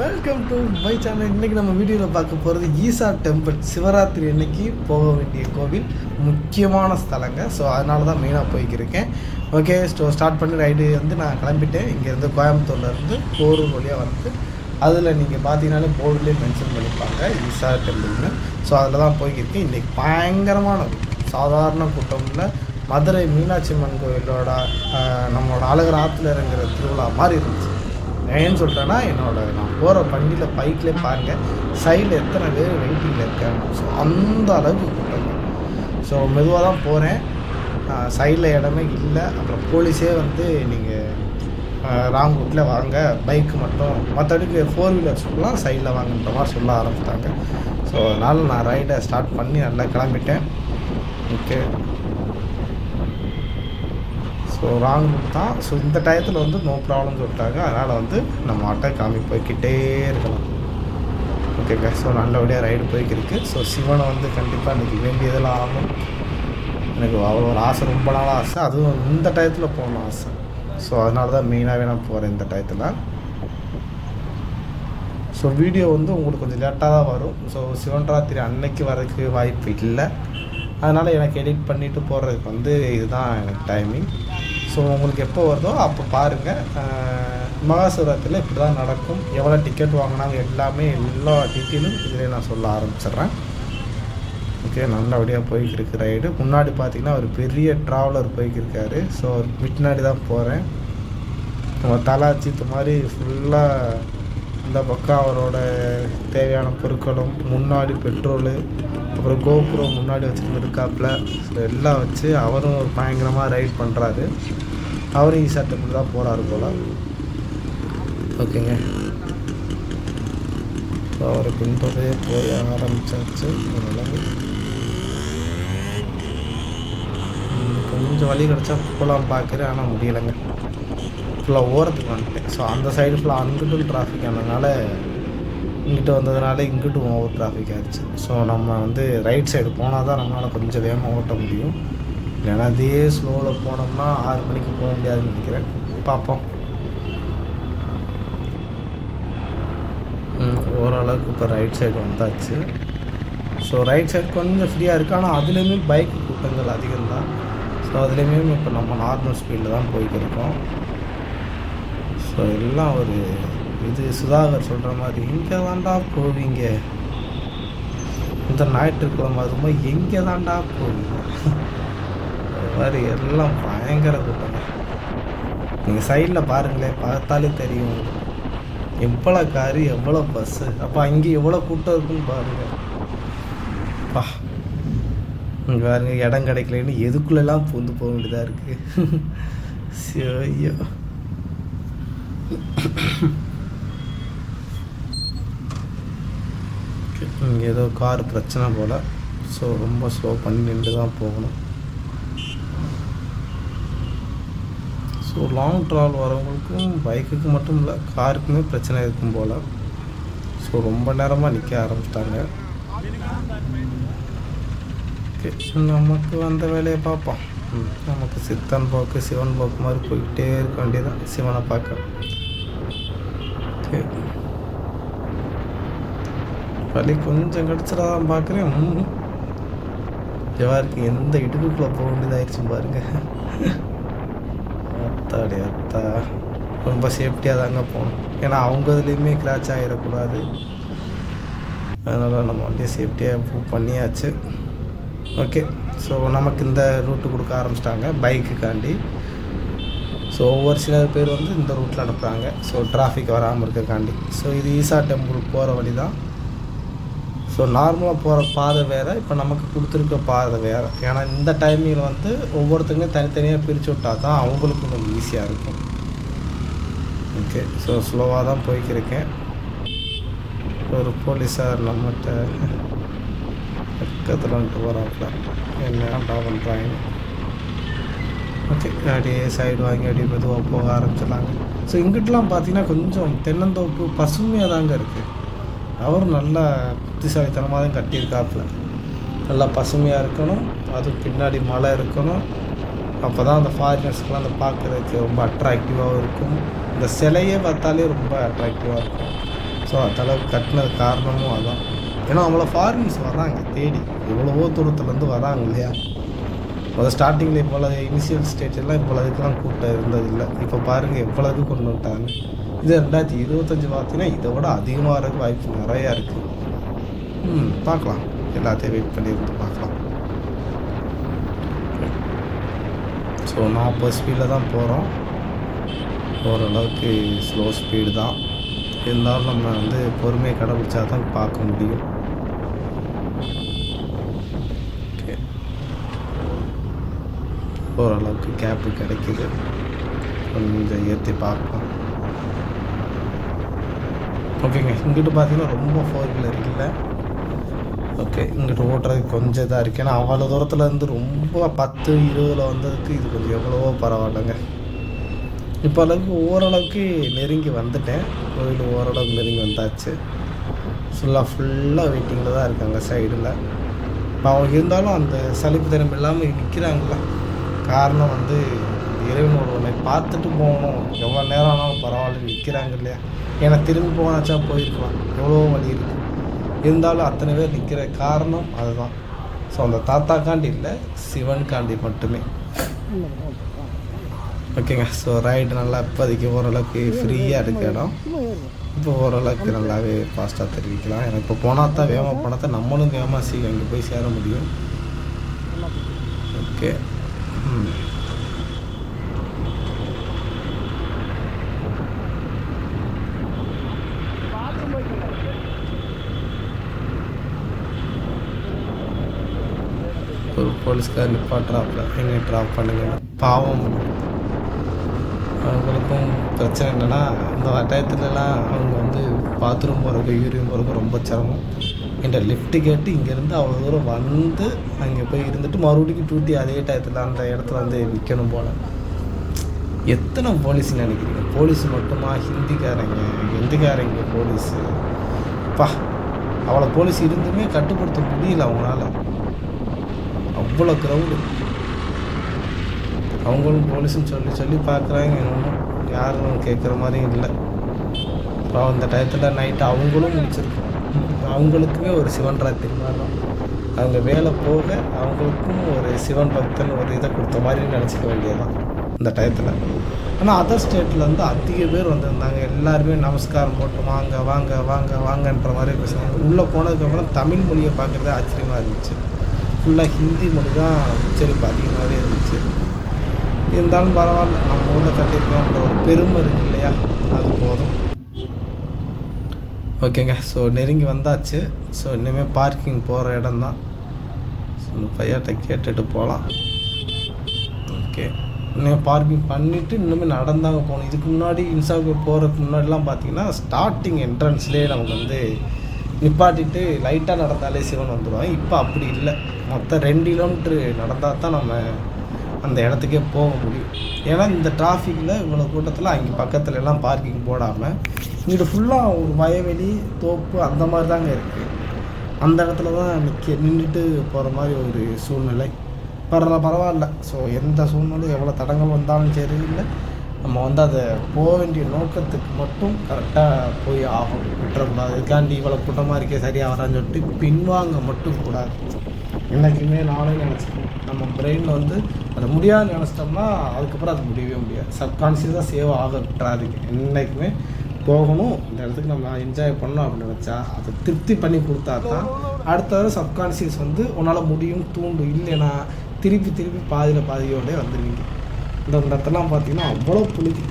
Welcome to my channel இன்றைக்கி நம்ம வீடியோவில் பார்க்க போகிறது ஈசா டெம்பிள் சிவராத்திரி அன்னைக்கு போக வேண்டிய கோவில். முக்கியமான ஸ்தலங்க. ஸோ அதனால தான் மெயினாக போய்க்கிருக்கேன். ஓகே ஸ்டோ ஸ்டார்ட் பண்ணி ரைடு வந்து நான் கிளம்பிட்டேன். இங்கேருந்து கோயம்புத்தூர்லேருந்து போரூர் வழியாக வந்து அதில் நீங்கள் பார்த்தீங்கனாலே போர்டுலேயே மென்ஷன் பண்ணிப்பாங்க. ஈசா டெம்பிள்னு ஸோ அதில் தான் போய்க்கிருக்கேன். இன்றைக்கி பயங்கரமான சாதாரண கூட்டம்ல மதுரை மீனாட்சி அம்மன் கோயிலோட நம்மளோட அழகர் ஆற்றுல இறங்குற திருவிழா மாதிரி இருந்துச்சு. ஏன்னு சொல்கிறேன்னா என்னோட நான் போகிற வண்டியில் பைக்கில் பாருங்கள் சைடில் எத்தனை பேர் வெயிட்டிங்கில் இருக்காங்க. ஸோ அந்த அளவுக்கு கூட்டங்க ஸோ மெதுவாக தான் போகிறேன் சைடில் இடமே இல்லை. அப்புறம் போலீஸே வந்து நீங்கள் ராங் ரூட்டில் வாங்க. பைக்கு மட்டும் மற்றபடிக்கு ஃபோர் வீலர்ஸ்க்குலாம் சைடில் வாங்கன்ற மாதிரி சொல்ல ஆரம்பித்தாங்க ஸோ அதனால் நான் ரைடை ஸ்டார்ட் பண்ணி நல்லா கிளம்பிட்டேன். ஓகே ஸோ ராங் புக் தான் ஸோ இந்த டயத்தில் வந்து நோ ப்ராப்ளம்னு சொல்லிட்டாங்க. அதனால் வந்து நம்ம ஆட்டோ காமி போய்க்கிட்டே இருக்கலாம். ஓகேங்க ஸோ நல்லபடியாக ரைடு போய்க்கிருக்கு ஸோ சிவனை வந்து கண்டிப்பாக இன்றைக்கி வேண்டியதெல்லாம் ஆகும் எனக்கு அவ்வளோ ஒரு ஆசை ரொம்ப நாள் ஆசை. அதுவும் இந்த டயத்தில் போகணும் ஆசை. ஸோ அதனால தான் மெயினாகவே நான் போகிறேன் இந்த டயத்தில். ஸோ வீடியோ வந்து உங்களுக்கு கொஞ்சம் லேட்டாக தான் வரும். ஸோ சிவன் ராத்திரி அன்னைக்கு வரதுக்கு வாய்ப்பு இல்லை. அதனால் எனக்கு எடிட் பண்ணிவிட்டு போடுறதுக்கு வந்து இதுதான் எனக்கு டைமிங் ஸோ உங்களுக்கு எப்போ வருதோ அப்போ பாருங்கள் மகாசிவராத்திரியில் இப்படி தான் நடக்கும். எவ்வளோ டிக்கெட் வாங்கினாங்க எல்லாமே எல்லா டீட்டெயிலும் இதில் நான் சொல்ல ஆரம்பிச்சிடுறேன். ஓகே நல்லபடியாக போய்க்கிருக்கு ரைடு முன்னாடி பார்த்தீங்கன்னா ஒரு பெரிய ட்ராவலர் போய்க்கிருக்காரு. ஸோ பின்னாடி தான் போகிறேன் நம்ம தலாச்சித்து மாதிரி ஃபுல்லாக இந்த பக்கம் அவரோட தேவையான பொருட்களும் முன்னாடி பெட்ரோலு அப்புறம் கோபுரம் முன்னாடி வச்சுட்டு இருக்காப்புல. எல்லாம் வச்சு அவரும் ஒரு பயங்கரமாக ரைட் பண்ணுறாரு அவரும் ஈசா டெம்பிள் தான் போகிறாரு போல். ஓகேங்க. ஸோ அவரை பின்பற்றே போய் ஆரம்பித்தாச்சு ஓரளவு. கொஞ்சம் வழி கிடச்சா போகலாம் பார்க்குறேன் ஆனால் முடியலைங்க. ஃபுல்லாக ஓரத்துக்கு வந்துட்டேன். ஸோ அந்த சைடு ஃபுல்லாக அங்கிட்டும் டிராஃபிக் ஆனதுனால இங்கிட்டு வந்ததுனால இங்கிட்டும் ஓவர் டிராஃபிக் ஆகிடுச்சு ஸோ நம்ம வந்து ரைட் சைடு போனால் தான் நம்மளால் கொஞ்சம் வேகமாக ஓட்ட முடியும். இல்லைன்னா அதே ஸ்லோவில் போனோம்னா ஆறு மணிக்கு போக முடியாதுன்னு நினைக்கிறேன். பார்ப்போம். ஓரளவுக்கு இப்போ ரைட் சைடு வந்தாச்சு. ஸோ ரைட் சைடு கொஞ்சம் ஃப்ரீயாக இருக்குது ஆனால் அதுலேயுமே பைக் கூட்டங்கள் அதிகம் தான் ஸோ அதுலேயுமே இப்போ நம்ம நார்மல் ஸ்பீடில் தான் போய்க்கிருக்கோம். ஸோ எல்லாம் ஒரு இது சுதாகர் சொல்கிற மாதிரி இங்கே தாண்டா போவீங்க? இந்த ஞாயிற்றுக்கிழமை அதுமா எங்கே தாண்டா போவீங்க? அது மாதிரி எல்லாம் பயங்கர கூட்டம். நீங்கள் சைடில் பாருங்களேன் பார்த்தாலே தெரியும். எவ்வளோ காரு எவ்வளோ பஸ்ஸு அப்போ அங்கே எவ்வளோ கூட்டம் இருக்குன்னு பாருங்கள் பா இங்கே பாருங்கள் இடம் கிடைக்கலன்னு எதுக்குள்ளெல்லாம் பூந்து போக வேண்டியதாக இருக்குது ஐயோ. இங்கே ஏதோ கார் பிரச்சனை போல். ஸோ ரொம்ப ஸ்லோ பண்ணி நின்று தான் போகணும். ஸோ லாங் ட்ராவல் வரவங்களுக்கும் பைக்குக்கு மட்டும் இல்லை காருக்குமே பிரச்சனை இருக்கும் போல். ஸோ ரொம்ப நேரமாக நிற்க ஆரம்பிச்சிட்டாங்க. ஓகே நமக்கு வந்த வேலையை பார்ப்போம். நமக்கு சித்தன் போக்கு சிவன் போக்கு மாதிரி போய்கிட்டே இருக்க வேண்டியதான் சிவனை பார்க்க. ஓகே வலி கொஞ்சம் கிடச்சிடா தான் பார்க்குறேன். ஜவாருக்கு எந்த இடுக்குள்ளே போக வேண்டியதாகிடுச்சு பாருங்க. அத்தாடி அத்தா. ரொம்ப சேஃப்டியாக தாங்க போகணும். ஏன்னா அவங்க இதுலேயுமே கிராச் ஆகிடக்கூடாது அதனால் நம்ம வண்டியை சேஃப்டியாக மூவ் பண்ணியாச்சு. ஓகே ஸோ நமக்கு இந்த ரூட்டு கொடுக்க ஆரம்பிச்சிட்டாங்க. பைக்குக்காண்டி ஸோ ஒவ்வொரு சிலர் பேர் வந்து இந்த ரூட்டில் அனுப்புகிறாங்க ஸோ டிராஃபிக் வராமல் இருக்கக்காண்டி ஸோ இது ஈசா டெம்பிள் போகிற வழி தான் ஸோ நார்மலாக போகிற பாதை வேறு. இப்போ நமக்கு கொடுத்துருக்க பாதை வேறு. ஏன்னா இந்த டைமிங்கில் வந்து ஒவ்வொருத்தங்க தனித்தனியாக பிரித்து விட்டா தான் அவங்களுக்கு கொஞ்சம் ஈஸியாக இருக்கும். ஓகே ஸோ ஸ்லோவாக தான் போய்க்கிருக்கேன். ஒரு போலீஸார் நம்மகிட்ட பக்கத்தில் வந்துட்டு போகிறாப்புல என்னடா பண்ணுறாங்க அப்படியே சைடு வாங்கி அப்படியே மெதுவாக போக ஆரம்பிச்சிடலாங்க. ஸோ இங்கிட்டலாம் பார்த்தீங்கன்னா கொஞ்சம் தென்னந்தோப்பு பசுமையாக தாங்க இருக்குது அவரும் நல்லா புத்திசாலித்தனமாக தான் கட்டியிருக்காப்புல. நல்லா பசுமையாக இருக்கணும். அதுக்கு பின்னாடி மலை இருக்கணும். அப்போ தான் அந்த ஃபாரினர்ஸ்க்கெலாம் அந்த பார்க்குறதுக்கு ரொம்ப அட்ராக்டிவாகவும் இருக்கும். இந்த சிலையே பார்த்தாலே ரொம்ப அட்ராக்டிவாக இருக்கும். ஸோ அந்தளவுக்கு கட்டினது காரணமும் அதான். ஏன்னா அவ்வளோ ஃபாரின்ஸ் வராங்க தேடி. எவ்வளவோ தூரத்துலேருந்து வராங்க இல்லையா? முதல் ஸ்டார்டிங்கில் இவ்வளோ இனிஷியல் ஸ்டேஜெல்லாம் இவ்வளோ இதுக்கெல்லாம் கூட்டம் இருந்ததில்லை. இப்போ பாருங்கள் எவ்வளோது கொண்டு வந்துட்டாங்க. இது ரெண்டாயிரத்தி இருபத்தஞ்சி பார்த்தீங்கன்னா இதை விட அதிகமாக இருக்க வாய்ப்பு நிறையா இருக்குது ம் பார்க்கலாம். எல்லாத்தையும் வெயிட் பண்ணி இருந்து பார்க்கலாம். ஸோ நாற்பது ஸ்பீடில் தான் போகிறோம் ஓரளவுக்கு ஸ்லோ ஸ்பீடு தான். இருந்தாலும் நம்ம வந்து பொறுமையை கடைபிடிச்சா தான் பார்க்க முடியும் ஓகே ஓரளவுக்கு கேப்பு கிடைக்குது. கொஞ்சம் ஏற்றி பார்ப்போம். ஓகேங்க இங்கிட்டு பார்த்தீங்கன்னா ரொம்ப ஃபோர் வீலர் இல்லை. ஓகே இங்கிட்டு ஓட்டுறதுக்கு கொஞ்சம் இதாக இருக்குது ஏன்னா அவ்வளோ தூரத்தில் இருந்து ரொம்ப பத்து இருபதில் வந்ததுக்கு இது கொஞ்சம் எவ்வளவோ பரவாயில்லைங்க இப்போ அளவுக்கு ஓரளவுக்கு நெருங்கி வந்துட்டேன். கோயில் ஓரளவுக்கு நெருங்கி வந்தாச்சு. ஃபுல்லாக ஃபுல்லாக வெயிட்டிங்கில் தான் இருக்காங்க சைடில் இப்போ அவங்க இருந்தாலும் அந்த சலிப்பு திறமை இல்லாமல் நிற்கிறாங்கள காரணம் வந்து இறைவனோட உன்னை பார்த்துட்டு போகணும். எவ்வளோ நேரம் ஆனாலும் பரவாயில்ல நிற்கிறாங்க இல்லையா? ஏன்னா திரும்பி போனாச்சா போயிருக்கலாம். எவ்வளோ வழி இருக்குது இருந்தாலும் அத்தனை பேர் நிற்கிற காரணம் அதுதான். ஸோ அந்த தாத்தாக்காண்டி இல்லை சிவன்காண்டி மட்டுமே. ஓகேங்க. ஸோ ரைடு நல்லா இப்போதைக்கு ஓரளவுக்கு ஃப்ரீயாக இருக்க இடம். இப்போ ஓரளவுக்கு நல்லாவே ஃபாஸ்ட்டாக தெரிவிக்கலாம். எனக்கு இப்போ போனால் தான் வேகமாக போனால் தான் நம்மளும் வேகமாக சீக்கிரம் அங்கே போய் சேர முடியும். ஓகே ஒரு போலீஸ்கார் நிப்பாட்டுறாப்புல. எங்கே ட்ராப் பண்ணுங்க. பாவம். அவங்களுக்கும் பிரச்சனை என்னென்னா அந்த டயத்துலலாம் அவங்க வந்து பாத்ரூம் போகிறக்கு யூரியம் போகிறக்கு ரொம்ப சிரமம். என்கிட்ட லிஃப்ட்டு கேட்டு இங்கேருந்து அவ்வளோ தூரம் வந்து அங்கே போய் இருந்துட்டு மறுபடியும் டூட்டி அதே டயத்தில் அந்த இடத்துல வந்து நிற்கணும் போல். எத்தனை போலீஸ் நினைக்கிறீங்க? போலீஸ் மட்டுமா? ஹிந்திக்காரங்க? ஹிந்திக்காரங்க போலீஸு பா அவ்வளோ போலீஸ் இருந்துமே கட்டுப்படுத்த முடியல அவங்களால. அவ்வளோ க்ரௌடு அவங்களும் போலீஸுன்னு சொல்லி சொல்லி பார்க்குறாங்க இன்னும் யாரும் கேட்குற மாதிரியும் இல்லை. அப்புறம் அந்த டயத்தில் நைட்டு அவங்களும் முடிச்சிருக்கோம் அவங்களுக்குமே ஒரு சிவன் ராத்திரி மாதிரி தான் அவங்க வேலை போக அவங்களுக்கும் ஒரு சிவன் பக்தன் ஒரு இதை கொடுத்த மாதிரி நினச்சிக்க வேண்டியதுதான் இந்த டயத்தில். ஆனால் அதர் ஸ்டேட்டில் வந்து அதிக பேர் வந்திருந்தாங்க. எல்லாருமே நமஸ்காரம் போட்டு வாங்க வாங்க வாங்க வாங்கன்ற மாதிரி பேசுனாங்க. உள்ளே போனதுக்கப்புறம் தமிழ் மொழியை பார்க்குறதே ஆச்சரியமாக இருந்துச்சு. ஃபுல்லாக ஹிந்தி மொழி தான் உச்சரிப்பு அதிகமாகவே இருந்துச்சு. இருந்தாலும் பரவாயில்ல நம்ம ஊரில் கட்டியிருக்கோம் ஒரு பெருமை இருக்கு இல்லையா? அது போதும். ஓகேங்க. ஸோ நெருங்கி வந்தாச்சு. ஸோ இனிமேல் பார்க்கிங் போகிற இடம் தான் ஸோ பையன்கிட்ட கேட்டுட்டு போகலாம் ஓகே இன்னும் பார்க்கிங் பண்ணிவிட்டு இன்னுமே நடந்தாங்க போகணும். இதுக்கு முன்னாடி இன்ஸ்டாவுக்கு போகிறதுக்கு முன்னாடிலாம் பார்த்தீங்கன்னா ஸ்டார்டிங் என்ட்ரன்ஸ்லேயே நமக்கு வந்து நிப்பாட்டிட்டு லைட்டாக நடந்தாலே சிவன் வந்துடுவாங்க இப்போ அப்படி இல்லை. மொத்தம் ரெண்டு கிலோமீட்ரு நடந்தால் தான் நம்ம அந்த இடத்துக்கே போக முடியும். ஏன்னா இந்த டிராஃபிக்கில் இவ்வளோ கூட்டத்தில் அங்கே பக்கத்துல எல்லாம் பார்க்கிங் போடாமல் இங்கிட்ட ஃபுல்லாக ஒரு வயவெளி தோப்பு அந்த மாதிரி தாங்க இருக்குது அந்த இடத்துல தான் நிற்க நின்றுட்டு போகிற மாதிரி ஒரு சூழ்நிலை. பரவ பரவாயில்ல. ஸோ எந்த சூழ்நிலை எவ்வளோ தடங்கள் வந்தாலும் சரி இல்லை நம்ம வந்து அதை போக வேண்டிய நோக்கத்துக்கு மட்டும் கரெக்டாக போய் ஆகும் விட்டுறக்கூடாது. இதுக்காண்டி இவ்வளோ கூட்டமாக இருக்கே சரியாக வரான்னு சொல்லிட்டு பின்வாங்க மட்டும் கூடாது. என்றைக்குமே நானே நினச்சிக்கணும் நம்ம பிரெயினில் வந்து அதை முடியாது நினச்சிட்டோம்னா அதுக்கப்புறம் அது முடியவே முடியாது. சப்கான்ஷியஸாக சேவ் ஆக விட்டுறாதீங்க. என்றைக்குமே போகணும். இந்த இடத்துக்கு நம்ம என்ஜாய் பண்ணணும் அப்படின்னு நினச்சா அதை திருப்தி பண்ணி கொடுத்தா தான் அடுத்த வர சப்கான்சியஸ் வந்து உன்னால் முடியும் தூண்டும் இல்லைன்னா திருப்பி திருப்பி பாதியில் பாதியோடய வந்துடுவீங்க இந்த இடத்தெல்லாம் பார்த்தீங்கன்னா அவ்வளோ புழுதி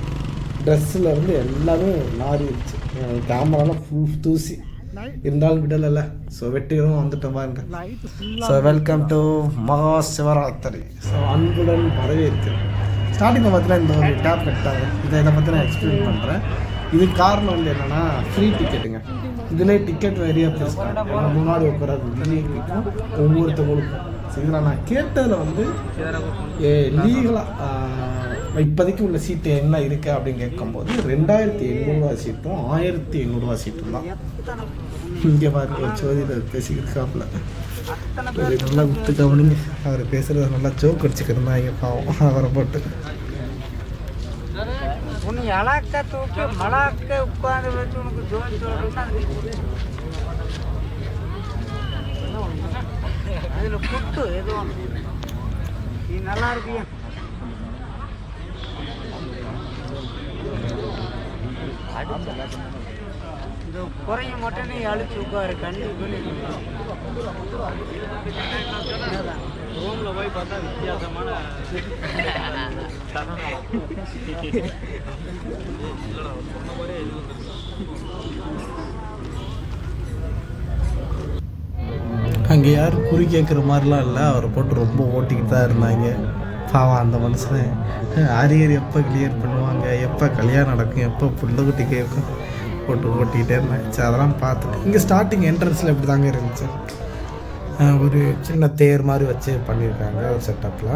ட்ரெஸ்ஸில் இருந்து எல்லாமே மாறிடுச்சு கேமராலாம் ஃபுல் தூசி. இருந்தாலும் விடலைல்ல ஸோ வெட்டிகளும் வந்துட்டோம் பாருங்க. ஸோ வெல்கம் டு மகா சிவராத்திரி ஸோ அன்புடன் வரவேற்கு ஸ்டார்டிங்கில் பார்த்தீங்கன்னா இந்த ஒரு டேப் கட்டாங்க. இதை இதை பற்றி நான் எக்ஸ்பிளைன் பண்ணுறேன் இதுக்கு காரணம் வந்து என்னென்னா ஃப்ரீ டிக்கெட்டுங்க இதிலே டிக்கெட் வேறையாக பேசுகிறாங்க முன்னாடி உட்காராது விஐபிக்கும் ஒவ்வொருத்தவங்களுக்கும். சரிங்களா? நான் கேட்டதில் வந்து லீகலாக இப்போதைக்கு உள்ள சீட்டு என்ன இருக்குது அப்படின்னு கேட்கும்போது ரெண்டாயிரத்தி எண்ணூறுவா சீட்டும் ஆயிரத்தி எண்ணூறுவா சீட்டும் தான். இங்கே பாருங்க ஒரு ஜோதியில் பேசிக்கிருக்காப்புல. நல்லா விட்டு கவனிங்க. அவர் பேசுகிறது நல்லா ஜோக் அடிச்சுக்கிறந்தாங்க பாவம். அவரை போட்டு. அலாக்க தூக்கி மலாக்க உட்காந்து வச்சு உனக்கு ஜோதி சொல்றதுன்னா அதுல புட்டு எதுவும் நீ நல்லா இருப்பியா இந்த குறைய மட்டும் நீ அழிச்சு உட்காரு கண்டிப்பா ரூம்ல போய் பார்த்தா வித்தியாசமான அங்கே யாரும் குறி கேட்குற மாதிரிலாம் இல்லை. அவரை போட்டு ரொம்ப ஓட்டிக்கிட்டு தான் இருந்தாங்க. பாவம் அந்த மனுஷன் அரியர் எப்போ கிளியர் பண்ணுவாங்க? எப்போ கல்யாணம் நடக்கும்? எப்போ புள்ளக்குட்டி கேட்கும் போட்டு ஓட்டிக்கிட்டே இருந்தாச்சு அதெல்லாம் பார்த்துட்டு. இங்கே ஸ்டார்டிங் என்ட்ரன்ஸில் இப்படி தாங்க இருந்துச்சு. ஒரு சின்ன தேர் மாதிரி வச்சு பண்ணியிருக்காங்க ஒரு செட்டப்பில்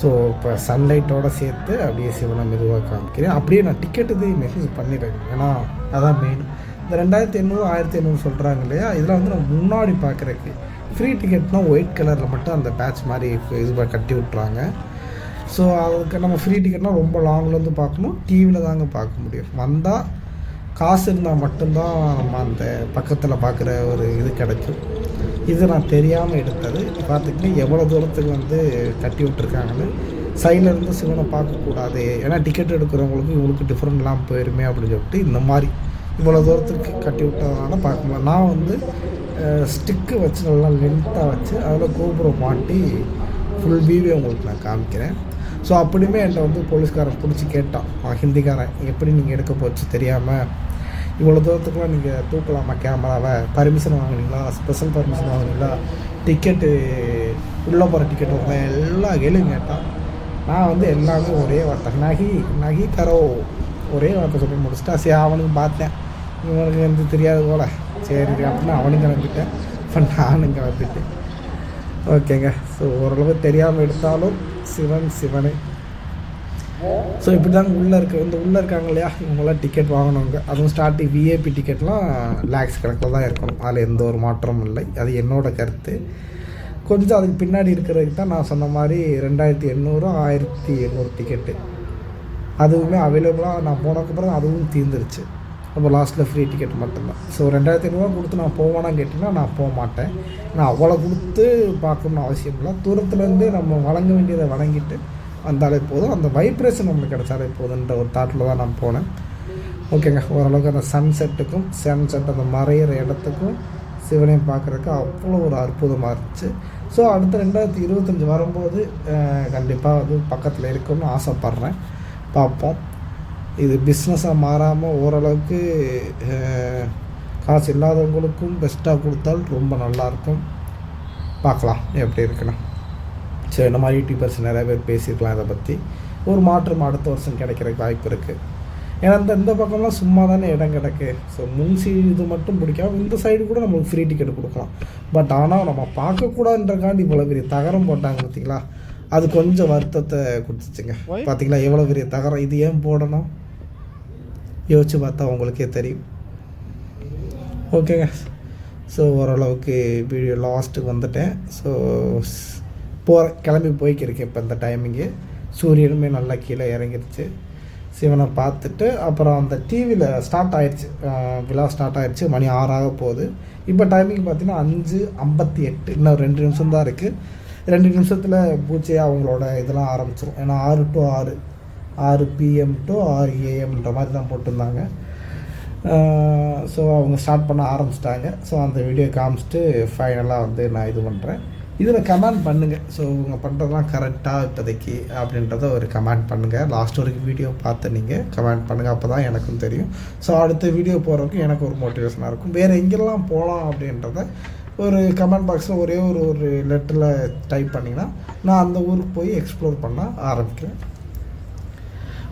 ஸோ இப்போ சன்லைட்டோடு சேர்த்து அப்படியே சிவனை மெதுவாக காமிக்கிறேன். அப்படியே நான் டிக்கெட் இது மெசேஜ் பண்ணிடுறேன். ஏன்னா அதான் மெயின் இந்த ரெண்டாயிரத்தி எண்ணூறு ஆயிரத்தி ஐநூறு சொல்கிறாங்க இல்லையா? இதெல்லாம் வந்து நான் முன்னாடி பார்க்குறக்கு ஃப்ரீ டிக்கெட்னா ஒயிட் கலரில் மட்டும் அந்த பேட்ச் மாதிரி இது கட்டி விட்றாங்க ஸோ அதுக்கு நம்ம ஃப்ரீ டிக்கெட்னால் ரொம்ப லாங்லேருந்து பார்க்கணும். டிவியில் தாங்க பார்க்க முடியும். வந்தால் காசு இருந்தால் மட்டும்தான் நம்ம அந்த பக்கத்தில் பார்க்குற ஒரு இது கிடைக்கும். இது நான் தெரியாமல் எடுத்தது. பார்த்துக்கிட்டு எவ்வளோ தூரத்துக்கு வந்து கட்டி விட்டுருக்காங்கன்னு. சைடில் இருந்து சிவனை பார்க்கக்கூடாது ஏன்னா டிக்கெட் எடுக்கிறவங்களுக்கு இவங்களுக்கு டிஃப்ரெண்ட் இல்லாமல் போயிருமே அப்படின்னு சொல்லிட்டு இந்த மாதிரி இவ்வளோ தூரத்துக்கு கட்டி விட்டதுனால பார்க்க முடியல. நான் வந்து ஸ்டிக்கு வச்சு நல்லா லென்த்தாக வச்சு அதில் கோபுரம் மாட்டி ஃபுல் வியூவே உங்களுக்கு நான் காமிக்கிறேன். ஸோ அப்படியுமே என்கிட்ட வந்து போலீஸ்காரன் பிடிச்சி கேட்டான். ஹிந்திக்காரன் எப்படி நீங்கள் எடுக்க போச்சு தெரியாமல் இவ்வளோ தூரத்துக்குலாம் நீங்கள் தூக்கலாமா கேமராவை? பர்மிஷன் வாங்குனீங்களா? ஸ்பெஷல் பர்மிஷன் வாங்குனீங்களா? டிக்கெட்டு உள்ளே போகிற டிக்கெட் வாங்க எல்லா கேள்வியும் கேட்டான். நான் வந்து எல்லாமே ஒரே வார்த்தை. நகி நகி கரோ ஒரே வார்த்தை சொல்லி முடிச்சுட்டா சரி அவனுக்கு பார்த்தேன். இவனுக்கு வந்து தெரியாது போல. சரி அப்படின்னு அவனும் கிளம்பிட்டேன் இப்போ நானும் கிளம்பிட்டேன் ஓகேங்க. ஸோ ஓரளவு தெரியாமல் எடுத்தாலும் சிவன் சிவனே. ஸோ இப்படி தாங்க உள்ளே இருக்க இந்த உள்ளே இருக்காங்க இல்லையா? இவங்களாம் டிக்கெட் வாங்கினவங்க. அதுவும் ஸ்டார்டிங் விஏபி டிக்கெட்லாம் லேக்ஸ் கணக்கில் தான் இருக்கணும். அதில் எந்த ஒரு மாற்றமும் இல்லை. அது என்னோடய கருத்து. கொஞ்சம் அதுக்கு பின்னாடி இருக்கிறதுக்கு தான் நான் சொன்ன மாதிரி ரெண்டாயிரத்தி எண்ணூறு ஆயிரத்தி எண்ணூறு டிக்கெட்டு அதுவுமே அவைலபிளாக நான் போனதுக்கப்புறம் அதுவும் தீர்ந்துருச்சு. அப்போ லாஸ்ட்டில் ஃப்ரீ டிக்கெட் மட்டும்தான். ஸோ ரெண்டாயிரத்தி ஐநூறுவா கொடுத்து நான் போவேனான்னு கேட்டிங்கன்னா நான் போக மாட்டேன். நான் அவ்வளோ கொடுத்து பார்க்கணும்னு அவசியம் இல்லை. தூரத்துலேருந்து நம்ம வழங்க வேண்டியதை வழங்கிட்டு வந்தாலே போதும். அந்த வைப்ரேஷன் நம்மளுக்கு கிடைச்சாலே போதுன்ற ஒரு தாட்டில் தான் நான் போனேன். ஓகேங்க ஓரளவுக்கு அந்த சன் செட்டுக்கும் சன் செட் அந்த மறையிற இடத்துக்கும் சிவனையும் பார்க்குறதுக்கு அவ்வளோ ஒரு அற்புதமாக இருந்துச்சு. ஸோ அடுத்த ரெண்டாயிரத்தி இருபத்தஞ்சி வரும்போது கண்டிப்பாக வந்து பக்கத்தில் இருக்கும்னு ஆசைப்பட்றேன். பார்ப்போம். இது பிஸ்னஸாக மாறாமல் ஓரளவுக்கு காசு இல்லாதவங்களுக்கும் பெஸ்ட்டாக கொடுத்தால் ரொம்ப நல்லாயிருக்கும் பார்க்கலாம் எப்படி இருக்குன்னு. சரி இந்த மாதிரி யூடியூபர்ஸ் நிறைய பேர் பேசியிருக்கலாம் இதை பற்றி ஒரு மாற்றம் அடுத்த வருஷம் கிடைக்கிறதுக்கு வாய்ப்பு இருக்குது ஏன்னா இந்த இந்த பக்கம்லாம் சும்மா தானே இடம் கிடக்கு. ஸோ முன் சைடு இது மட்டும் பிடிக்காம இந்த சைடு கூட நம்மளுக்கு ஃப்ரீ டிக்கெட் கொடுக்கலாம். பட் ஆனால் நம்ம பார்க்கக்கூடாதுன்றக்காண்டி இவ்வளோ பெரிய தகரம் போட்டாங்க பார்த்தீங்களா அது கொஞ்சம் வருத்தத்தை கொடுத்துச்சுங்க. பார்த்தீங்களா எவ்வளோ பெரிய தகரம். இது ஏன் போடணும்? யோசிச்சு பார்த்தா உங்களுக்கே தெரியும். ஓகேங்க ஸோ ஓரளவுக்கு வீடியோ லாஸ்ட்டுக்கு வந்துட்டேன். ஸோ போகிற கிளம்பி போய்க்கிருக்கேன் இப்போ இந்த டைமிங்கு சூரியனுமே நல்லா கீழே இறங்கிருச்சு. சிவனை பார்த்துட்டு அப்புறம் அந்த டிவியில் ஸ்டார்ட் ஆயிடுச்சு விழா ஸ்டார்ட் ஆயிடுச்சு மணி ஆறாக போகுது. இப்போ டைமிங் பார்த்தீங்கன்னா அஞ்சு ஐம்பத்தி எட்டு இன்னும் ரெண்டு நிமிஷம் தான் இருக்குது ரெண்டு நிமிஷத்தில் பூச்சி அவங்களோட இதெல்லாம் ஆரம்பிச்சிடும் ஏன்னா ஆறு டு ஆறு ஆறு பிஎம் டு ஆறு ஏஎம்ன்ற மாதிரி தான் போட்டிருந்தாங்க. ஸோ அவங்க ஸ்டார்ட் பண்ண ஆரம்பிச்சிட்டாங்க. ஸோ அந்த வீடியோ காமிச்சிட்டு ஃபைனலாக வந்து நான் இது பண்ணுறேன் இதில் கமெண்ட் பண்ணுங்கள் ஸோ இவங்க பண்ணுறதெல்லாம் கரெக்டாக இப்போதைக்கு அப்படின்றத ஒரு கமெண்ட் பண்ணுங்கள் லாஸ்ட் வரைக்கும் வீடியோ பார்த்து நீங்கள் கமெண்ட் பண்ணுங்கள் அப்போ தான் எனக்கும் தெரியும். ஸோ அடுத்த வீடியோ போகிறதுக்கு எனக்கு ஒரு மோட்டிவேஷனாக இருக்கும். வேறு எங்கெல்லாம் போகலாம் அப்படின்றத ஒரு கமெண்ட் பாக்ஸில் ஒரே ஒரு ஒரு லெட்டரில் டைப் பண்ணிங்கன்னா நான் அந்த ஊருக்கு போய் எக்ஸ்ப்ளோர் பண்ண ஆரம்பிக்கிறேன்.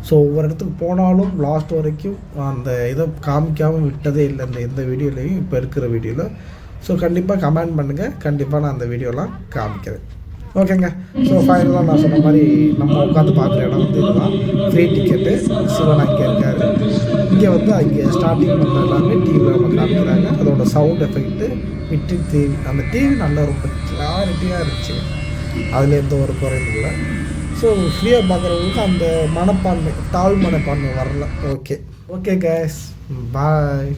ஸோ ஒவ்வொரு இடத்துக்கு போனாலும் லாஸ்ட் வரைக்கும் அந்த இதை காமிக்காமல் விட்டதே இல்லை. இந்த எந்த வீடியோலையும் இப்போ இருக்கிற வீடியோவில் ஸோ கண்டிப்பாக கமெண்ட் பண்ணுங்கள் கண்டிப்பாக நான் அந்த வீடியோலாம் காமிக்கிறேன். ஓகேங்க ஸோ ஃபைனலாக நான் சொன்ன மாதிரி நம்ம உட்காந்து பார்க்குற இடம் வந்து இதுதான். ஃப்ரீ டிக்கெட்டு சிவன் அங்கே இருக்கார். இங்கே வந்து அங்கே ஸ்டார்டிங் பண்ண எல்லாமே டிவியில் நம்ம காமிக்கிறாங்க. அதோட சவுண்ட் எஃபெக்ட்டு விட்டு டிவி அந்த டிவி நல்லா ரொம்ப கிளாரிட்டியாக இருந்துச்சு. அதில் எந்த ஒரு குறையும் இல்லை. ஸோ ஃப்ரீயாக பார்க்குறவங்களுக்கு அந்த மனப்பான்மை தாழ் மனப்பான்மை வரல. ஓகே ஓகே கேஸ் பாய்